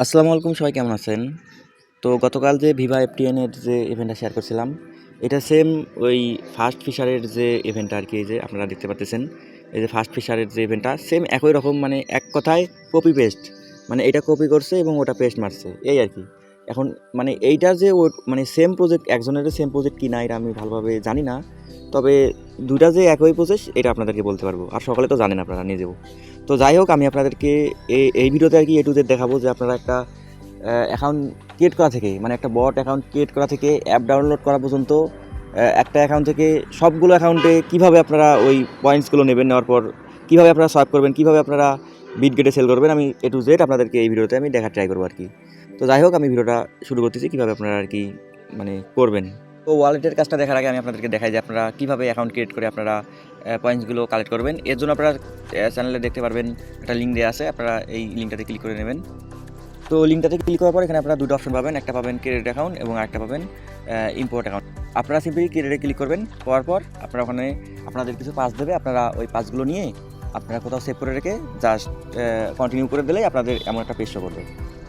আসসালামু আলাইকুম, সবাই কেমন আছেন? তো গতকাল যে ভিভা এফটিএনের যে ইভেন্টটা শেয়ার করছিলাম, এটা সেম ওই ফার্স্ট ফিশারের যে ইভেন্টটা আর কি, এই যে আপনারা দেখতে পাচ্ছেন এই যে ফার্স্ট ফিশারের যে ইভেন্টটা সেম একই রকম মানে এক কথায় কপি পেস্ট মানে এটা কপি করছে এবং ওটা পেস্ট মারছে, এই আর কি। এখন মানে এইটা যে মানে সেম প্রজেক্ট একজনের সেম প্রজেক্ট কি না এটা আমি ভালোভাবে জানি না তবে দুইটা যে একই প্রসেস এটা আপনাদেরকে বলতে পারব। আর সকালে তো জানেন আপনারা, নিজেও। তো যাই হোক, আমি আপনাদেরকে এই এই ভিডিওতে আর কি এ টু জেড দেখাবো যে আপনারা একটা অ্যাকাউন্ট ক্রিয়েট করা থেকে মানে একটা বট অ্যাকাউন্ট ক্রিয়েট করা থেকে অ্যাপ ডাউনলোড করা পর্যন্ত একটা অ্যাকাউন্ট থেকে সবগুলো অ্যাকাউন্টে কীভাবে আপনারা ওই পয়েন্টসগুলো নেবেন নেওয়ার পর, কীভাবে আপনারা সোয়াইপ করবেন, কীভাবে আপনারা বিট গেটে সেল করবেন, আমি এ টু জেড আপনাদেরকে এই ভিডিওতে আমি দেখার ট্রাই করব আর কি। তো যাই হোক, আমি ভিডিওটা শুরু করতেছি, কীভাবে আপনারা আর কি মানে করবেন। তো ওয়ালেটের কাজটা দেখার আগে আমি আপনাদেরকে দেখাই যে আপনারা কীভাবে অ্যাকাউন্ট ক্রিয়েট করে আপনারা পয়েন্টসগুলো কালেক্ট করবেন। এর জন্য আপনারা চ্যানেলে দেখতে পারবেন, একটা লিঙ্ক দেওয়া আছে, আপনারা এই লিঙ্কটাতে ক্লিক করে নেবেন। তো লিঙ্কটাতে ক্লিক করার পর এখানে আপনারা দুটো অপশন পাবেন, একটা পাবেন ক্রেডিট অ্যাকাউন্ট এবং একটা পাবেন ইম্পোর্ট অ্যাকাউন্ট আপনারা সিম্পলি ক্রেডিটে ক্লিক করবেন, করার পর আপনারা ওখানে আপনাদের কিছু পাস দেবে, আপনারা ওই পাসগুলো নিয়ে আপনারা কোথাও সেভ করে রেখে জাস্ট কন্টিনিউ করে দিলেই আপনাদের এমন একটা পেজ শো করবে।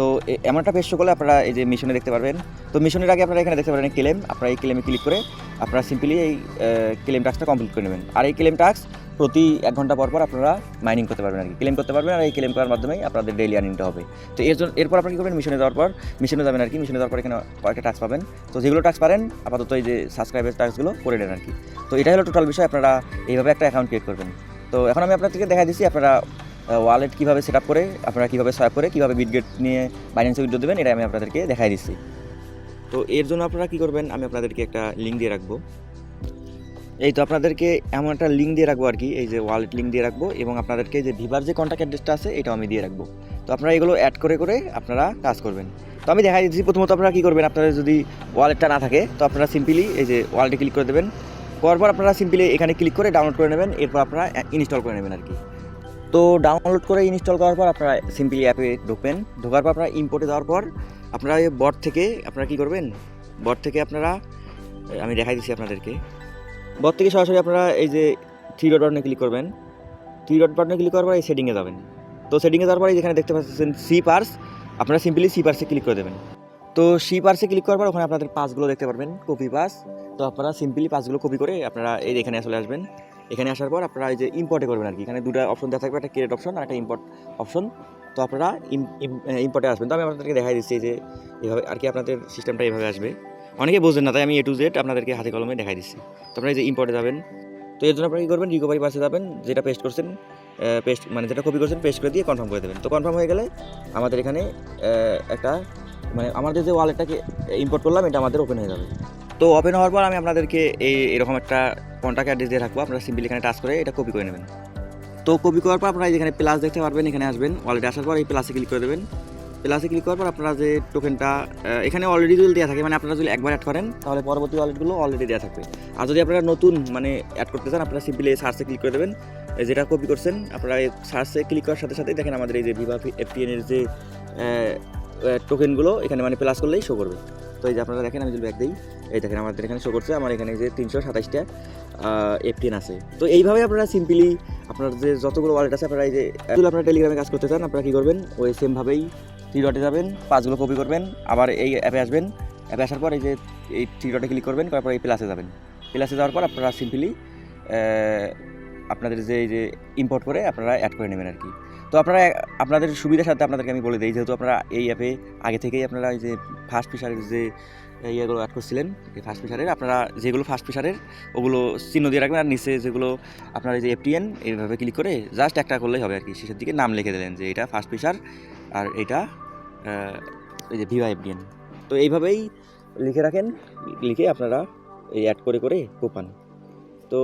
তো এমন একটা পেজ শো করলে আপনারা এই যে মিশনে দেখতে পারবেন। তো মিশনের আগে আপনারা এখানে দেখতে পারেন ক্লেম। আপনারা এই ক্লেমে ক্লিক করে আপনারা সিম্পলি এই ক্লেম টাস্কটা কমপ্লিট করে নেবেন। আর এই ক্লেম টাস্ক প্রতি এক ঘণ্টা পর পর আপনারা মাইনিং করতে পারবেন আর কি। ক্লেম করতে পারবেন আর এই ক্লেম করার মাধ্যমেই আপনাদের ডেইলি আর্নিংটা হবে। তো এর জন্য এরপর আপনারা কী করবেন? মিশনে যাওয়ার পর মিশনে যাবেন আর কি। মিশনে যাওয়ার পর এখানে কয়েকটা টাস্ক পাবেন। তো যেগুলো টাস্ক পারেন, আপাতত এই যে সাবস্ক্রাইবের টাস্কগুলো করে নেন আর কি। তো এটাই হলো টোটাল বিষয়। আপনারা এইভাবে একটা অ্যাকাউন্ট ক্রিয়েট করবেন। তো এখন আমি আপনাদেরকে দেখা দিচ্ছি। আপনারা ওয়ালেট কীভাবে সেট করে, আপনারা কীভাবে সোয়াপ করে, কীভাবে বিটগেট নিয়ে বাইন্যান্সে উইড্রো দেবেন এটা আমি আপনাদেরকে দেখাই দিচ্ছি। তো এর জন্য আপনারা কী করবেন, আমি আপনাদেরকে একটা লিঙ্ক দিয়ে রাখব। এই তো আপনাদেরকে এমন একটা লিঙ্ক দিয়ে রাখব আর কি, এই যে ওয়ালেট লিঙ্ক দিয়ে রাখব এবং আপনাদেরকে যে ভিভার যে কন্ট্যাক্ট অ্যাড্রেসটা আছে, এটাও আমি দিয়ে রাখব। তো আপনারা এগুলো অ্যাড করে করে আপনারা কাজ করবেন। তো আমি দেখাই দিচ্ছি, প্রথমত আপনারা কী করবেন, আপনাদের যদি ওয়ালেটটা না থাকে, তো আপনারা সিম্পলি এই যে ওয়ালেটে ক্লিক করে দেবেন। করার পর আপনারা সিম্পলি এখানে ক্লিক করে ডাউনলোড করে নেবেন, এরপর আপনারা ইনস্টল করে নেবেন আর কি। তো ডাউনলোড করে ইনস্টল করার পর আপনারা সিম্পলি অ্যাপে ঢুকবেন। ঢোকার পর আপনারা ইম্পোর্টে যাওয়ার পর আপনারা এই বট থেকে আপনারা কী করবেন? বট থেকে আপনারা, আমি দেখাই দিচ্ছি আপনাদেরকে। বট থেকে সরাসরি আপনারা এই যে থ্রি ডট বাটনে ক্লিক করবেন। থ্রি ডট বাটনে ক্লিক করার পর এই সেটিংয়ে যাবেন। তো সেটিংয়ে যাওয়ার পরে যেখানে দেখতে পাচ্ছেন সি পার্স আপনারা সিম্পলি সি পার্সে ক্লিক করে দেবেন। তো সি পার্সে ক্লিক করার পর ওখানে আপনাদের পাসগুলো দেখতে পারবেন কপি পাস তো আপনারা সিম্পলি পাসগুলো কপি করে আপনারা এই এখানে চলে আসবেন। এখানে আসার পর আপনারা এই যে ইম্পোর্টে করবেন আর কি। এখানে দুটো অপশন দেওয়া থাকবে, একটা ক্রিয়েট অপশন আর একটা ইম্পোর্ট অপশন তো আপনারা ইম্পোর্টে আসবেন। তো আমি আপনাদেরকে দেখাই দিচ্ছি যে এভাবে আর কি আপনাদের সিস্টেমটা এভাবে আসবে। অনেকে বোঝেন না, তাই আমি এ টু জেড আপনাদেরকে হাতে কলমে দেখাই দিচ্ছি। তো আপনারা এই যে ইম্পোর্টে যাবেন, তো এর জন্য আপনারা কী করবেন রিকভারি পাসে যাবেন, যেটা পেস্ট করছেন পেস্ট মানে যেটা কপি করছেন পেস্ট করে দিয়ে কনফার্ম করে দেবেন। তো কনফার্ম হয়ে গেলে আমাদের এখানে একটা মানে আমাদের যে ওয়ালেটটাকে ইম্পোর্ট করলাম, এটা আমাদের ওপেন হয়ে যাবে। তো ওপেন হওয়ার পর আমি আপনাদেরকে এই এরকম একটা কন্ট্যাক্ট অ্যাড্রেস দিয়ে রাখব আপনারা সিম্পলি এখানে টাচ করে এটা কপি করে নেবেন। তো কপি করার পর আপনারা যেখানে প্লাস দেখতে পারবেন, এখানে আসবেন ওয়ালেটে আসার পর এই প্লাসে ক্লিক করে দেবেন। প্লাসে ক্লিক করার পর আপনারা যে টোকেনটা এখানে অলরেডি যদি দেওয়া থাকে মানে আপনারা যদি একবার অ্যাড করেন, তাহলে পরবর্তী ওয়ালেটগুলো অলরেডি দেওয়া থাকবে। আর যদি আপনারা নতুন মানে অ্যাড করতে চান, আপনারা সিম্পলি এই সার্চে ক্লিক করে দেবেন। যেটা কপি করছেন, আপনারা এই সার্চে ক্লিক করার সাথে সাথেই দেখেন আমাদের এই যে ভিভা এফটিএনের যে টোকেনগুলো এখানে মানে প্লাস করলেই শো করবে। তো এই যে আপনারা দেখেন, আমি যদি ব্যাক দিই, এই দেখেন আমাদের এখানে শো করছে, আমার এখানে যে তিনশো সাতাইশটা এফটিএন আছে। তো এইভাবে আপনারা সিম্পলি আপনার যে যতগুলো ওয়ালেট আছে, আপনারা এই যে যদি আপনারা টেলিগ্রামে কাজ করতে চান, আপনারা কী করবেন? ওই সেমভাবেই থ্রি ডটে যাবেন, পাঁচগুলো কপি করবেন, আবার এই অ্যাপে আসবেন। অ্যাপে আসার পর এই যে, এই থ্রি ডটে ক্লিক করবেন তারপর এই প্লাসে যাবেন। প্লাসে যাওয়ার পর আপনারা সিম্পলি আপনাদের যে, এই যে ইম্পোর্ট করে আপনারা অ্যাড করে নেবেন আর কি। তো আপনারা, আপনাদের সুবিধার সাথে আপনাদেরকে আমি বলে দিই, যেহেতু আপনারা এই অ্যাপে আগে থেকেই আপনারা এই যে ফার্স্ট ফিশারের যে ইয়েগুলো অ্যাড করছিলেন, এই ফার্স্ট ফিশারের আপনারা যেগুলো ফার্স্ট ফিশারের ওগুলো চিহ্ন দিয়ে রাখবেন আর নিচে যেগুলো আপনার এই যে এফটিএন, এইভাবে ক্লিক করে জাস্ট একটা করলেই হবে আর কি শেষের দিকে নাম লিখে দিলেন যে এটা ফার্স্ট ফিশার আর এটা এই যে ভিভা এফডিএন তো এইভাবেই লিখে রাখেন, লিখে আপনারা এই অ্যাড করে করে কোপান তো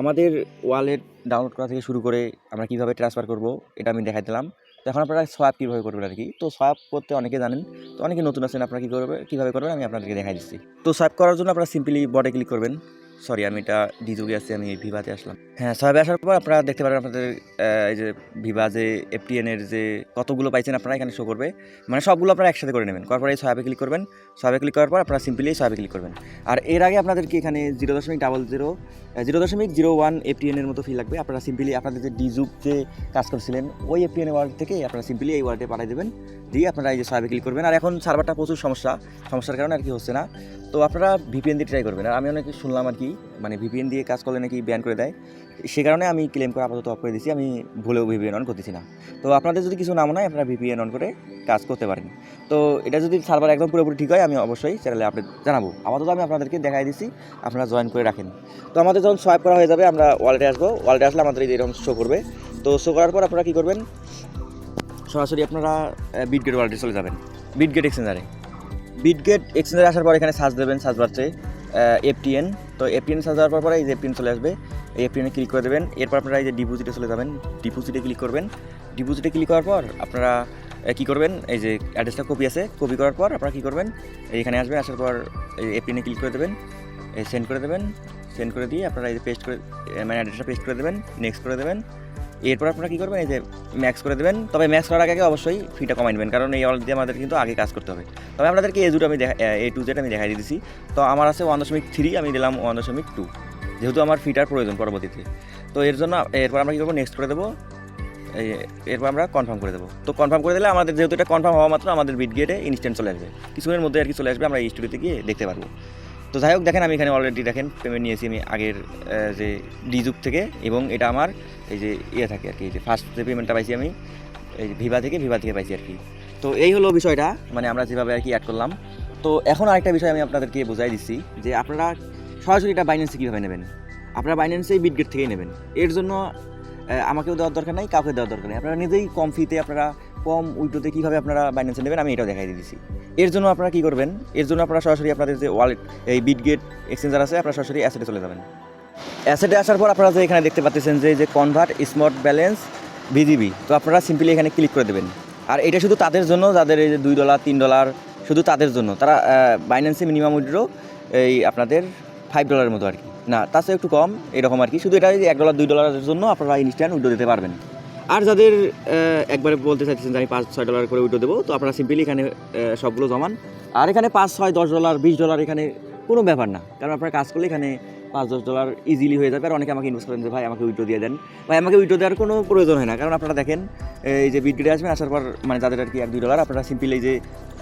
আমাদের ওয়ালেট ডাউনলোড করা থেকে শুরু করে আমরা কীভাবে ট্রান্সফার করব, এটা আমি দেখাই দিলাম। তো এখন আপনারা সোয়াপ কীভাবে করবেন আর কি? তো সোয়াপ করতে অনেকে জানেন, তো অনেকে নতুন আছেন, আপনারা কী করবে, কীভাবে করবেন আমি আপনাদেরকে দেখাই দিচ্ছি। তো সোয়াপ করার জন্য আপনারা সিম্পলি বটে ক্লিক করবেন। সরি আমি এটা ডিজুগে আছি, আমি ভিভাতে আসলাম। হ্যাঁ সবে আসার পর আপনারা দেখতে পারেন আপনাদের এই যে ভিভা যে এফটিএন এর যে কতগুলো পাইছেন আপনারা এখানে শো করবে। মানে সবগুলো আপনারা একসাথে করে নেবেন। করার পরে এই সয়াবে ক্লিক করবেন। সয়াবে ক্লিক করার পর আপনারা সিম্পলি এই সয়াবে ক্লিক করবেন। আর এর আগে আপনাদেরকে এখানে জিরো দশমিক ডাবল জিরো জিরো দশমিক জিরো ওয়ান এফটিএন এর মতো ফি লাগবে। আপনারা সিম্পলি আপনাদের যে ডিজুক যে কাজ করছিলেন, ওই এফটিএন ওয়ার্ড থেকে আপনারা সিম্পলি এই ওয়ার্ডে পাঠিয়ে দেবেন। দিয়ে আপনারা এই যে সয়াবে ক্লিক করবেন। আর এখন সার্ভারটা প্রচুর সমস্যা। সমস্যার কারণে আর কি হচ্ছে না। তো আপনারা ভিপিএন দিয়ে ট্রাই করবেন। আর আমি অনেক শুনলাম আর কি মানে ভিপিএন দিয়ে কাজ করলে নাকি ব্যান করে দেয়? সে কারণে আমি ক্লেম করে আপাতত অফ করে দিয়েছি, আমি ভুলেও ভিপিএন অন করতেছি না। তো আপনাদের যদি কিছু না মনে হয়, আপনারা ভিপিএন অন করে কাজ করতে পারেন। তো এটা যদি সার্ভার একদম পুরোপুরি ঠিক হয়, আমি অবশ্যই চ্যানেলে আপডেট জানাব। আপাতত আমি আপনাদেরকে দেখাই দিচ্ছি আপনারা জয়েন করে রাখেন। তো আমাদের যখন সোয়াইপ করা হয়ে যাবে, আমরা ওয়ালেটে আসব। ওয়ালেটে আসলে আমাদের এরকম শো করবে। তো শো করার পর আপনারা কী করবেন? সরাসরি আপনারা বিটগেট ওয়ালেটে চলে যাবেন। বিটগেট এক্সচেঞ্জারে বিটগেট এক্সচেঞ্জারে আসার পর এখানে সার্চ দেবেন সার্চ বাড়ছে এফটিএন তো এপিএন দেওয়ার পর পরে এই যে এপ্রিন চলে আসবে, এই এপিএনে ক্লিক করে দেবেন। এরপর আপনারা এই যে ডিপোজিটে চলে যাবেন। ডিপোজিটে ক্লিক করবেন। ডিপোজিটে ক্লিক করার পর আপনারা কি কী করবেন? এই যে অ্যাড্রেসটা কপি আছে কপি করার পর আপনারা কী করবেন? এখানে আসবেন, আসার পর এই এপিএনে ক্লিক করে দেবেন। সেন্ড করে দেবেন। সেন্ড করে দিয়ে আপনারা এই যে পেস্ট করে মানে অ্যাড্রেসটা পেস্ট করে দেবেন। নেক্সট করে দেবেন। এরপর আপনারা কী করবেন, এই যে ম্যাক্স করে দেবেন। তবে ম্যাক্স করার আগে অবশ্যই ফিটা কমাই নেবেন, কারণ এই অল দিয়ে আমাদের কিন্তু আগে কাজ করতে হবে। তবে আপনাদেরকে এ জুট আমি দেখা এ টু জেড আমি দেখাই দিয়েছি তো আমার আছে ওয়ান দশমিক থ্রি আমি দিলাম ওয়ান দশমিক টু যেহেতু আমার ফিটার প্রয়োজন পরবর্তীতে। তো এর জন্য এরপর আমরা কী করব নেক্সট করে দেবো। এরপর আমরা কনফার্ম করে দেবো। তো কনফার্ম করে দিলে আমাদের যেহেতু এটা কনফার্ম হওয়া মাত্র, আমাদের বিট গেটে ইনস্ট্যান্ট চলে আসবে। কিছুক্ষণের মধ্যে আর কি চলে আসবে, আমরা স্টুডিওতে গিয়ে দেখতে পারব। তো যাই হোক, দেখেন আমি এখানে অলরেডি দেখেন পেমেন্ট নিয়েছি আমি আগের যে ডিজুক থেকে, এবং এটা আমার এই যে ইয়ে থাকে আর কি যে ফার্স্ট যে পেমেন্টটা পাইছি আমি, এই ভিভা থেকে ভিভা থেকে পাইছি আর কি। তো এই হলো বিষয়টা মানে আমরা যেভাবে আর কি অ্যাড করলাম। তো এখন আরেকটা বিষয় আমি আপনাদেরকে বোঝাই দিচ্ছি, যে আপনারা সরাসরি এটা বাইন্যান্সে কীভাবে নেবেন? আপনারা বাইন্যান্সেই বিটগেট থেকেই নেবেন। এর জন্য আমাকেও দেওয়ার দরকার নাই, কাউকে দেওয়ার দরকার নেই। আপনারা নিজেই কম ফিতে আপনারা কম উইটোতে কীভাবে আপনারা বাইন্যান্সে নেবেন, আমি এটাও দেখাই দিয়েছি এর জন্য আপনারা কী করবেন, এর জন্য আপনারা সরাসরি আপনাদের যে ওয়ালেট এই বিটগেট এক্সচেঞ্জার আছে, আপনারা সরাসরি অ্যাসেটে চলে যাবেন। অ্যাসেটে আসার পর আপনারা যে এখানে দেখতে পাচ্ছেন যে যে কনভার্ট স্মার্ট ব্যালেন্স ভিজিবি তো আপনারা সিম্পলি এখানে ক্লিক করে দেবেন। আর এটা শুধু তাদের জন্য, যাদের এই যে দুই ডলার তিন ডলার শুধু তাদের জন্য। তারা বাইন্যান্সে মিনিমাম উইড্রো এই আপনাদের ফাইভ ডলারের মতো আর কি। না তার চেয়ে একটু কম, এরকম আর কি। শুধু এটা এক ডলার দুই ডলারের জন্য আপনারা ইনস্ট্যান্ট উইডো দিতে পারবেন। আর যাদের একবারে বলতে চাইছেন যে আমি পাঁচ, ছয় ডলার করে উইডো দেবো, তো আপনারা সিম্পলি এখানে সবগুলো জমান। আর এখানে পাঁচ, ছয়, দশ ডলার বিশ ডলার এখানে কোনো ব্যাপার না। কারণ আপনারা কাজ করলে এখানে পাঁচ দশ ডলার ইজিলি হয়ে যাবে। আর অনেকে আমাকে ইনভেস্ট করেন যে, ভাই, আমাকে উইড্রো দিয়ে দেন। ভাই, আমাকে উইড্রো দেওয়ার কোনো প্রয়োজন হয় না। কারণ আপনারা দেখেন, এই যে বিটগেটে আসবেন আসার পর মানে যাদের আর কি এক, দুই ডলার আপনারা সিম্পলি এই যে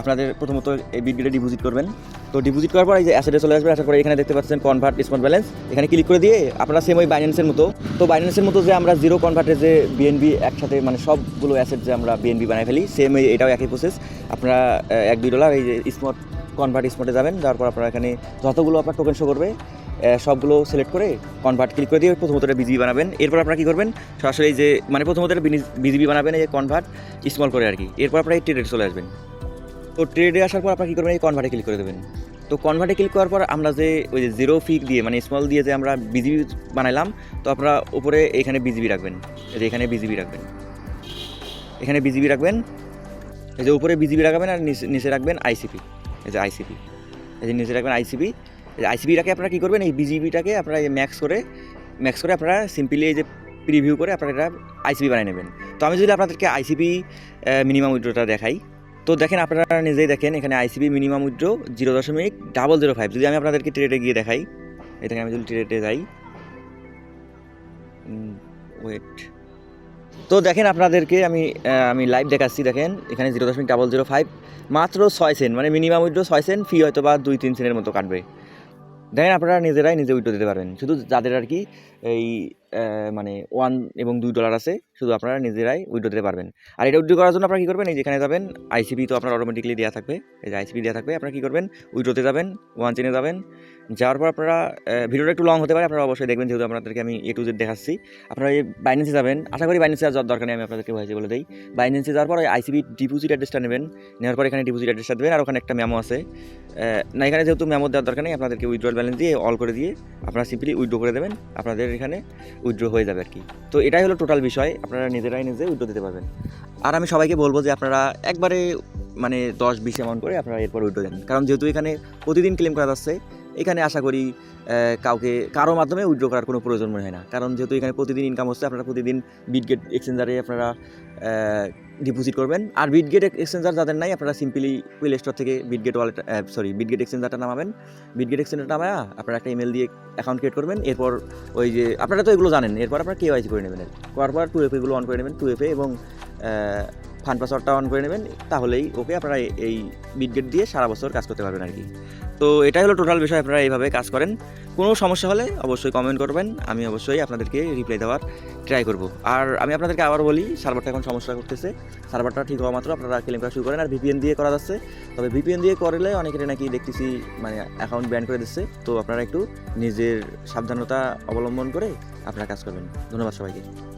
আপনাদের প্রথমত এই বিটগেটে ডিপোজিট করবেন। তো ডিপোজিট করার পর এই যে অ্যাসেটে চলে আসবে, আসার পরে এখানে দেখতে পাচ্ছেন কনভার্ট স্মার্ট ব্যালেন্স এখানে ক্লিক করে দিয়ে আপনারা সেম ওই বাইন্যান্সের মতো। তো বাইন্যান্সের মতো যে আমরা জিরো কনভার্টে যে বিএনবি একসাথে মানে সবগুলো অ্যাসেট যে আমরা বিএনবি বানাই ফেলি সেম এটাও একই প্রসেস আপনারা এক, দুই ডলার এই যে স্মার্ট কনভার্ট স্মার্টে যাবেন। যাওয়ার পর আপনারা এখানে যতগুলো আপনার টোকেন শো করবে সবগুলো সিলেক্ট করে কনভার্ট ক্লিক করে দিয়ে প্রথমত এটা বিজিবি বানাবেন। এরপর আপনারা কী করবেন? সরাসরি যে মানে প্রথমত বিজিবি বানাবেন, এই কনভার্ট স্মল করে আর কি এরপর আপনারা এই ট্রেডে চলে আসবেন। তো ট্রেডে আসার পর আপনারা কী করবেন? এই কনভার্টে ক্লিক করে দেবেন। তো কনভার্টে ক্লিক করার পর আমরা যে, ওই যে জিরো ফিক দিয়ে মানে স্মল দিয়ে যে আমরা বিজিবি বানাইলাম, তো আপনারা উপরে এখানে বিজিবি রাখবেন। এই যে এখানে বিজিবি রাখবেন। এখানে বিজিবি রাখবেন। এই যে উপরে বিজিবি রাখবেন আর নিচে রাখবেন আইসিপি এই যে আইসিপি এই যে নিচে রাখবেন আইসিপি এই আইসিপিটাকে আপনারা কী করবেন? এই বিজিবিটাকে আপনারা ম্যাক্স করে ম্যাক্স করে আপনারা সিম্পলি এই যে প্রিভিউ করে আপনারা এটা আইসিপি বানিয়ে নেবেন। তো আমি যদি আপনাদেরকে আইসিপি মিনিমাম উইড্রোটা দেখাই, তো দেখেন আপনারা নিজেই দেখেন এখানে আইসিবি মিনিমাম উইড্রো জিরো দশমিক ডাবল জিরো ফাইভ যদি আমি আপনাদেরকে ট্রেডে গিয়ে দেখাই এটাকে আমি যদি ট্রেডে যাই ওয়েট তো দেখেন আপনাদেরকে আমি আমি লাইভ দেখাচ্ছি, দেখেন এখানে জিরো দশমিক ডাবল জিরো ফাইভ মাত্র ছয় সেন্ট মানে মিনিমাম উইড্রো ছয় সেন্ট ফি হয়তো বা দুই, তিন সেন্টের মতো কাটবে। দেখেন আপনারা নিজেরাই নিজে উইড্রো দিতে পারবেন। শুধু যাদের আর কি এই মানে ওয়ান এবং দুই ডলার আছে, শুধু আপনারা নিজেরাই উইড্রো দিতে পারবেন। আর এটা উইড্রো করার জন্য আপনারা কী করবেন? এই যেখানে যাবেন, আইসিপি তো আপনার অটোমেটিকলি দেওয়া থাকবে। এই যে আইসিপি দেওয়া থাকবে, আপনারা কী করবেন? উইড্রোতে যাবেন, ওয়ান চেনে যাবেন যাওয়ার পর আপনারা ভিডিওটা একটু লং হতে পারে, আপনারা অবশ্যই দেখবেন যেহেতু আপনাদেরকে আমি এ টু জেড দেখাচ্ছি। আপনারা এই বাইন্যান্সে যাবেন, আশা করি বাইন্যান্সে যাওয়ার দরকার নেই, আমি আপনাদেরকে ভয়েসে বলে দিই। বাইন্যান্সে যাওয়ার পর ওই আইসিবি ডিপোজিট অ্যাড্রেসটা নেবেন, নেওয়ার পর এখানে ডিপোজিট অ্যাড্রেসটা দেবেন, আর ওখানে একটা মেমো আছে। না, এখানে যেহেতু মেমো দেওয়ার দরকার নেই, আপনাদেরকে উইড্রোয়াল ব্যালেন্স দিয়ে অল করে দিয়ে আপনারা সিম্পলি উইড্রো করে দেবেন, আপনাদের এখানে উইড্রো হয়ে যাবে আর কি। তো এটাই হলো টোটাল বিষয়, আপনারা নিজেরাই নিজে উইড্রো দিতে পারবেন। আর আমি সবাইকে বলব যে আপনারা একবারে মানে দশ বিশ অ্যামাউন্ট করে আপনারা এরপর উইড্রো দেন। কারণ যেহেতু এখানে প্রতিদিন ক্লেম করা যাচ্ছে এখানে আশা করি কাউকে, কারও মাধ্যমে উইথড্র করার কোনো প্রয়োজন মনে হয় না। কারণ যেহেতু এখানে প্রতিদিন ইনকাম হচ্ছে, আপনারা প্রতিদিন বিটগেট এক্সচেঞ্জারে আপনারা ডিপোজিট করবেন। আর বিটগেট এক্সচেঞ্জার যাদের নাই, আপনারা সিম্পলি প্লে স্টোর থেকে বিটগেট ওয়ালেট সরি বিটগেট এক্সচেঞ্জারটা নামাবেন। বিটগেট এক্সচেঞ্জারটা নামায়া আপনারা একটা ইমেল দিয়ে অ্যাকাউন্ট ক্রিয়েট করবেন। এরপর ওই যে, আপনারা তো এগুলো জানেন, এরপর আপনারা কেওয়াইসি করে নেবেন। করার পর টু এফ এগুলো অন করে নেবেন টু এফএ এবং ফান্ড পাসওয়ার্ডটা অন করে নেবেন, তাহলেই ওকে আপনারা এই- বিটগেট দিয়ে সারা বছর কাজ করতে পারবেন আর কি তো এটাই হলো টোটাল বিষয়, আপনারা এইভাবে কাজ করেন। কোনো সমস্যা হলে অবশ্যই কমেন্ট করবেন, আমি অবশ্যই আপনাদেরকে রিপ্লাই দেওয়ার ট্রাই করব। আর আমি আপনাদেরকে আবার বলি সার্ভারটা এখন সমস্যা করতেছে। সার্ভারটা ঠিক হওয়া মাত্র আপনারা ক্লেম করা শুরু করেন, আর ভিপিএন দিয়ে করা যাচ্ছে। তবে ভিপিএন দিয়ে করলে অনেকের নাকি দেখতেছি মানে অ্যাকাউন্ট ব্যান করে দিচ্ছে। তো আপনারা একটু নিজের সাবধানতা অবলম্বন করে আপনারা কাজ করবেন। ধন্যবাদ সবাইকে।